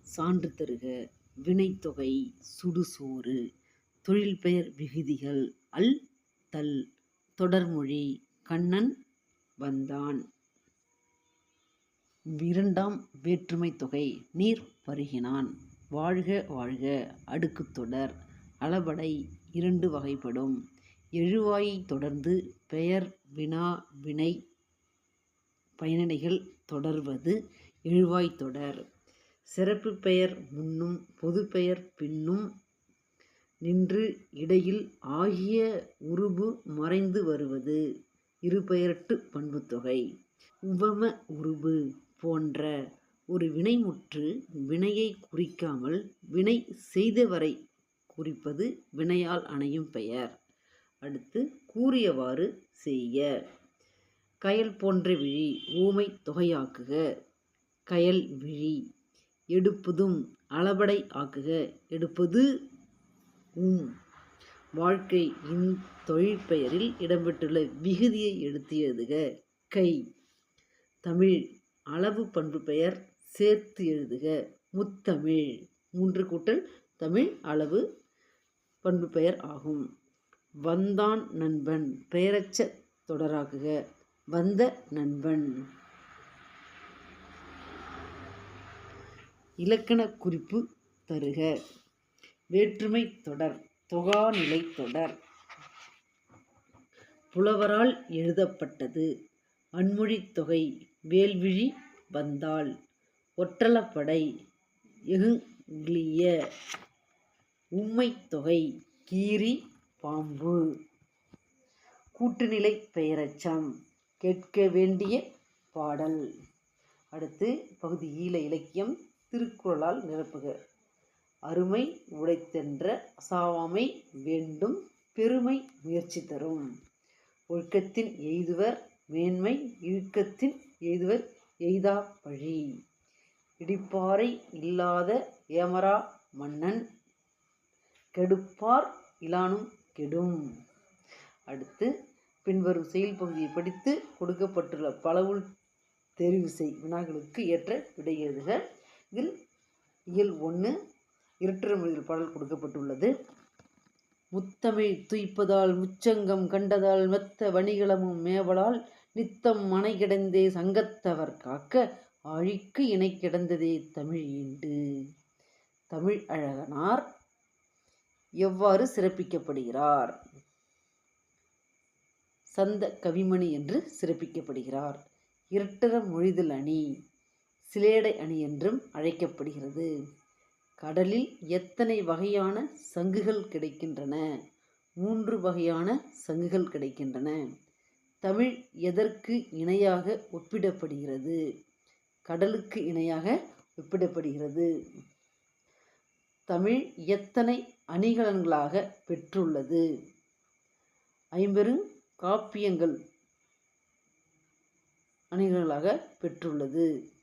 சான்று தருக வினைத்தொகை சுடுசோறு தொழில் பெயர் விகுதிகள் அல் தல் தொடர்மொழி கண்ணன் வந்தான். இரண்டாம் வேற்றுமைத் தொகை நீர் பருகினான். வாழ்க வாழ்க அடுக்குத் தொடர் அளபடை இரண்டு வகைப்படும். எழுவாயைத் தொடர்ந்து பெயர் வினா வினை பயனடைகள் தொடர்வது எழுவாய் தொடர். சிறப்பு பெயர் முன்னும் பொதுப்பெயர் பின்னும் நின்று இடையில் ஆகிய உருபு மறைந்து வருவது இருபெயரட்டு பண்புத்தொகை உவம உருபு போன்ற ஒரு வினைமுற்று வினையை குறிக்காமல் வினை செய்தவரை குறிப்பது வினையால் அணையும் பெயர். அடுத்து கூறியவாறு செய்ய கயல் போன்ற விழி ஊமை தொகையாக்குக கயல் விழி. எடுப்பதும் அளபடை ஆக்குக எடுப்பது உம் வாழ்க்கை இன் தொழிற்பெயரில் இடம்பெற்றுள்ள விகுதியை எடுத்து எழுதுக கை. தமிழ் அளவு பண்பு பெயர் சேர்த்து எழுதுக முத்தமிழ். மூன்று கூட்டல் தமிழ் அளவு பண்பு பெயர் ஆகும். வந்தான் நண்பன் பெயரச்ச தொடராக்குக வந்த நண்பன். இலக்கணக் குறிப்பு தருக வேற்றுமை தொடர் தொகாநிலைத் தொடர் புலவரால் எழுதப்பட்டது. அன்மொழித் தொகை வேல்விழி வந்தாள். ஒற்றலப்படை எகுங்கிலிய. உம்மைத் தொகை கீரி பாம்பு. கூட்டுநிலைப் பெயரச்சம் கேட்க வேண்டிய பாடல். அடுத்து பகுதி ஈழ இலக்கியம் திருக்குறளால் நிரப்புக. அருமை உடைத்தென்ற அசாவாமை வேண்டும் பெருமை முயற்சி தரும். ஒழுக்கத்தின் எய்துவர் மேன்மை இழுக்கத்தின் எய்துவர் எய்தா வழி இடிப்பாரை இல்லாத ஏமரா மன்னன் கெடுப்பார் இலானும் கெடும். அடுத்து பின்வரும் செயல் பகுதியை படித்து கொடுக்கப்பட்டுள்ள பலவுள் தெரிவு செய். வினாக்களுக்கு ஏற்ற விடை எழுதுக. இதில் இயல் ஒன்று இரட்டுறமொழிதல் பாடல் கொடுக்கப்பட்டுள்ளது. முத்தமிழ் துய்ப்பதால் முச்சங்கம் கண்டதால் மெத்த வணிகளமும் மேவலால் நித்தம் மனை கிடந்தே சங்கத்தவர் காக்க அழிக்கு இணை கிடந்ததே தமிழ் ஈண்டு. தமிழழகனார் எவ்வாறு சிறப்பிக்கப்படுகிறார்? சந்த கவிமணி என்று சிறப்பிக்கப்படுகிறார். இரட்டுறமொழிதல் அணி சிலேடை அணி என்றும் அழைக்கப்படுகிறது. கடலில் எத்தனை வகையான சங்குகள் கிடைக்கின்றன? மூன்று வகையான சங்குகள் கிடைக்கின்றன. தமிழ் எதற்கு இணையாக ஒப்பிடப்படுகிறது? கடலுக்கு இணையாக ஒப்பிடப்படுகிறது. தமிழ் எத்தனை அணிகலன்களாகப் பெற்றுள்ளது? ஐம்பெரும் காப்பியங்கள் அணிகளாக பெற்றுள்ளது.